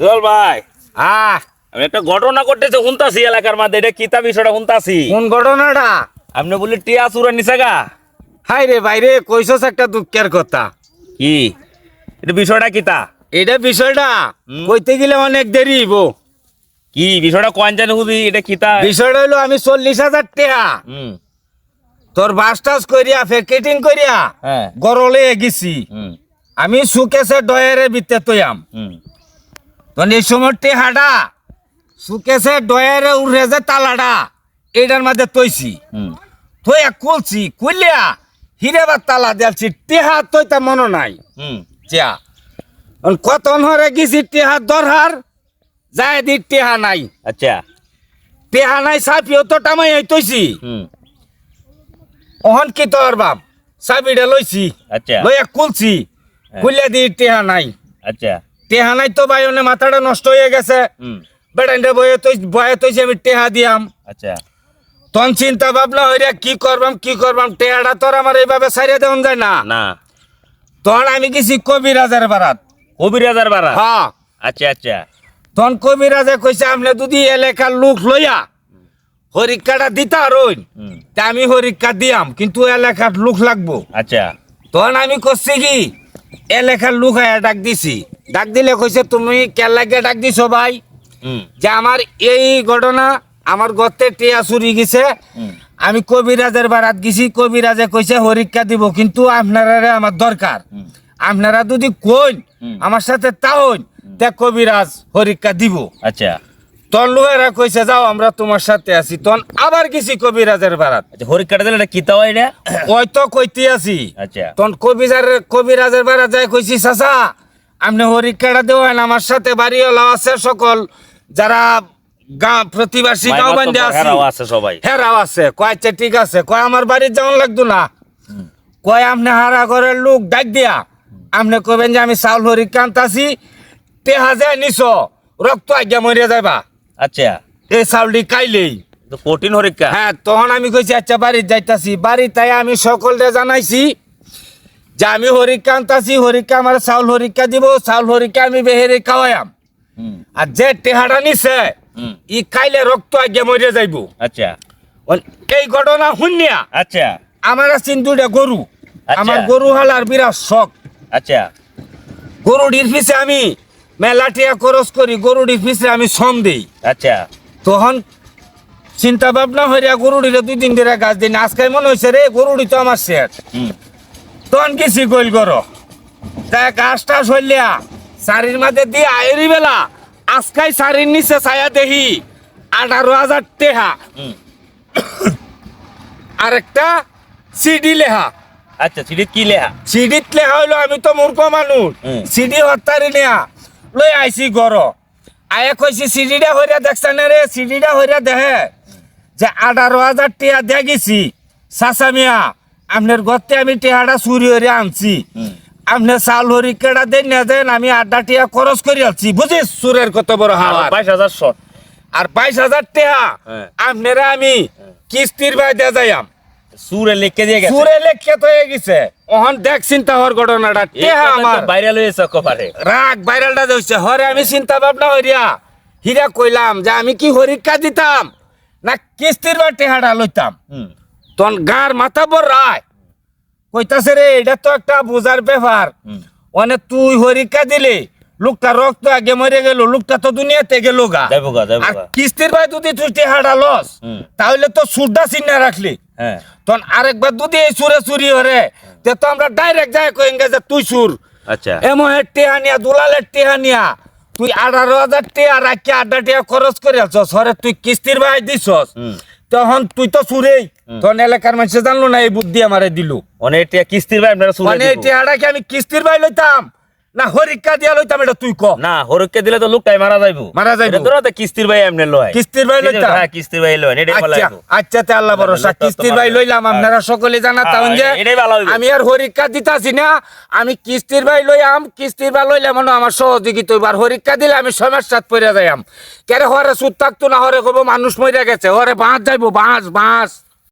জল ভাই। আহ। আমি একটা ঘটনা করতেছে শুনতাছি এলাকার মধ্যে এটা কিতা বিষয়টা শুনতাছি? কোন ঘটনাটা? আপনি বলি টিয়া চুরা নিছে গা। হাই রে বাইরে কইছস একটা দুঃখের কথা। কি? এটা বিষয়টা কিতা? এটা বিষয়টা। কইতে গেলে অনেক দেরি হইব। কি বিষয়টা কোন জানি হুদি এটা কিতা? বিষয়টা হইল আমি চল্লিশ হাজার টাকা হুম। তোর বাস টাস করিয়া প্যাকেটিং করিয়া হ্যাঁ। গরলে গেছি আমি সুকেশে ডয়ারে বিতে তৈয়াম। হুম। তখন এই সময় টেহাটা সুকেশে ডয়ারে উঠে যে তালাটা এইটার মধ্যে তৈছি। থইয়া খুলছি খুলিয়া হিরে বা তালা দিয়ালছি টেহা তৈতা মনে নাই। চিয়া কতন হরে গেছি টেহা দরহার যায় দি টেহা নাই। আচ্ছা। টেহা নাই সাপিও তো টামাই তৈছি। হুম। অহন কি তোর বাপ? চাবিটা লইছি। আচ্ছা। লইয়া খুলছি খুলিয়া দি টেহা নাই। আচ্ছা। টেহা নাই তো বাইনে মাথাটা নষ্ট হয়ে গেছে। বেটাইনটা বয়ে তৈ বয়ে তৈছি আমি টেহা দিয়াম। আচ্ছা। তখন চিন্তা ভাবনা হইয়া কি করবাম কি করবাম টেহাটা তোর আমার এইভাবে সারিয়া দেওয়া যায় না। না। তখন আমি গেছি কবিরাজের বারাত। কবিরাজার বাড়া হ্যাঁ। আচ্ছা আচ্ছা। তখন কবিরাজে কইছে আপনি যদি এলাকার লোক লইয়া হরিক্ষাটা দিতা রইন তা আমি হরিক্ষা দিয়াম কিন্তু এলাকার লোক লাগবো। আচ্ছা। তখন আমি করছি কি এলাকার লোক আয়া ডাক দিছি। ডাক দিলে কইছে তুমি কেলাকে ডাক দিছো ভাই? যে আমার এই ঘটনা আমার গতে টিয়া চুরি গেছে। আমি কবিরাজের বারাত গেছি কবিরাজে কইছে হরিক্ষা দিব কিন্তু আপনারা আমার দরকার। আপনারা যদি কইন আমার সাথে তাহন তে কবিরাজ হরিক্ষা দিব। আচ্ছা। তখন লোহেরা কইছে যাও আমরা তোমার সাথে আছি। তখন আবার গেছি কবিরাজের বারাত। আচ্ছা হরিকাটা দিলে কিতা হয় এটা? ওই তো কইতে আছি। আচ্ছা। তখন কবিরাজ কবিরাজের বারাত যায় কইছি চাচা আপনি হরিক্ষাটা দেওয়ান আমার সাথে বাড়িওয়ালা আছে সকল। যারা গা প্রতিবাসী গাঁও বান্ধে আছে সবাই। হেরাও আছে। কয় আচ্ছা ঠিক আছে। কয় আমার বাড়ির যেমন লাগতো না। কয় আপনি হারা ঘরের লোক ডাক দিয়া। আপনি কবেন যে আমি চাউল হরি কান্তাছি টেহা যায় নিছ রক্ত আজ্ঞা মরিয়া যাইবা। আচ্ছা। এই চাউলটি কাইলেই। তো কঠিন হরিকা। হ্যাঁ তখন আমি কইছি আচ্ছা বাড়ির যাইতাছি। বাড়ি তাই আমি সকলকে জানাইছি যে আমি হরিকা আনতাছি হরিকা আমার চাউল হরিকা দিব চাউল হরিকা আমি বেহেরে খাওয়াইম আর যে টেহাটা নিছে ই খাইলে রক্ত আগে মরিয়া যাইব। আচ্ছা। এই ঘটনা শুনিয়া আচ্ছা। আমার আছেন দুইটা গরু। আচ্ছা। আমার গরু হালার বিরাট শখ। আচ্ছা। গরুটির পিছে আমি মেলাটিয়া খরচ করি গরুটির পিছে আমি শ্রম দেই। আচ্ছা। তখন চিন্তা ভাবনা হইয়া গরুটিরে দুই দিন ধরে গাছ দিন। আজকে মনে হয়েছে রে গরুটি তো আমার শেষ। তখন গেছি গইল গর তা গাছ টাছ হইলিয়া শাড়ির মাঝে দিয়ে আয়েরি বেলা আজকাই শাড়ির নিচে ছায়া দেহি আঠারো হাজার টেহা। আরেকটা সিডি লেহা। আচ্ছা সিঁড়ি কি লেহা? সিডিত লেখা হইল আমি তো মূর্খ মানুষ। সিডি হত্যারি নেয়া। লই আইছি গর। আয়া কইছি সিডিটা হইরা দেখছেন রে সিডিটা হইরা দেহে। যে আঠারো হাজার টিয়া দিয়ে গেছি। চাচা মিয়া আপনার গতে আমি টিয়াটা চুরি হইরে আনছি। আপনি চাল হরি কেডা দেন না দেন আমি আড্ডা টিয়া খরচ করে আছি বুঝিস সুরের কত বড় হাওয়া। বাইশ হাজার শট। আর বাইশ হাজার টিয়া হ্যাঁ। আপনারা আমি কিস্তির বাই দিয়ে যাইয়াম। সুরে লিখে দিয়ে সুরে লেখকে তো হয়ে গেছে। ওহন দেখ চিন্তা হওয়ার ঘটনাটা। টেহা আমার। ভাইরাল হয়েছে কপারে রাগ ভাইরালটা দিচ্ছে হরে আমি চিন্তা ভাবনা হইয়া হিরা কইলাম যে আমি কি হরিকা দিতাম না কিস্তির বা টেহাটা লইতাম? তখন গার মাথা বর রায়। কইতাছে রে এটা তো একটা বোঝার ব্যাপার। অনেক তুই হরিকা দিলে লোকটা রক্ত আগে মরে গেল লোকটা তো দুনিয়াতে গেল গা। আর কিস্তির ভাই যদি তুই টেহাটা লস তাহলে তো সুরদা চিন্না রাখলি। হ্যাঁ। তখন আরেকবার যদি এই সুরে চুরি হরে তে তো আমরা ডাইরেক্ট যাই কইঙ্গে যে তুই সুর। আচ্ছা। এমন টেহা নিয়া দুলালের টেহা নিয়া তুই আঠারো হাজার টেহা রাখি আড্ডা টিয়া খরচ করে আলছস হরে তুই কিস্তির ভাই দিছস। তখন তুই তো সুরেই। তখন এলাকার মানুষ জানলো না এই বুদ্ধি আমারে দিলু। অনেক টিয়া কিস্তির ভাই আপনারা মানে এটা দিব। কি আমি কিস্তির ভাই লইতাম? না হরিকা দিয়া লইতাম এটা তুই ক। না হরকে দিলে তো লোকটাই মারা যাইবো। মারা যাইবো। তো কিস্তির ভাই এমনি লয়। কিস্তির ভাই লইতাম। হ্যাঁ কিস্তির ভাই লয় এটাই বলা আচ্ছা আচ্ছা তে আল্লাহ ভরসা। কিস্তির ভাই লইলাম আপনারা সকলে জানা তাহন যে হ্যাঁ, এটাই ভালো হইবো। আমি আর হরিকা দিতাছি না আমি কিস্তির ভাই লইয়াম কিস্তির ভাই লইলাম মানে আমার সহযোগিতা হইবার হরিকা দিলে আমি সমস্যাত পড়ে যাইয়াম। কেরে হরে সুদ থাকতো না হরে কব মানুষ মরে গেছে হরে বাঁশ যাইবো বাঁশ বাঁশ।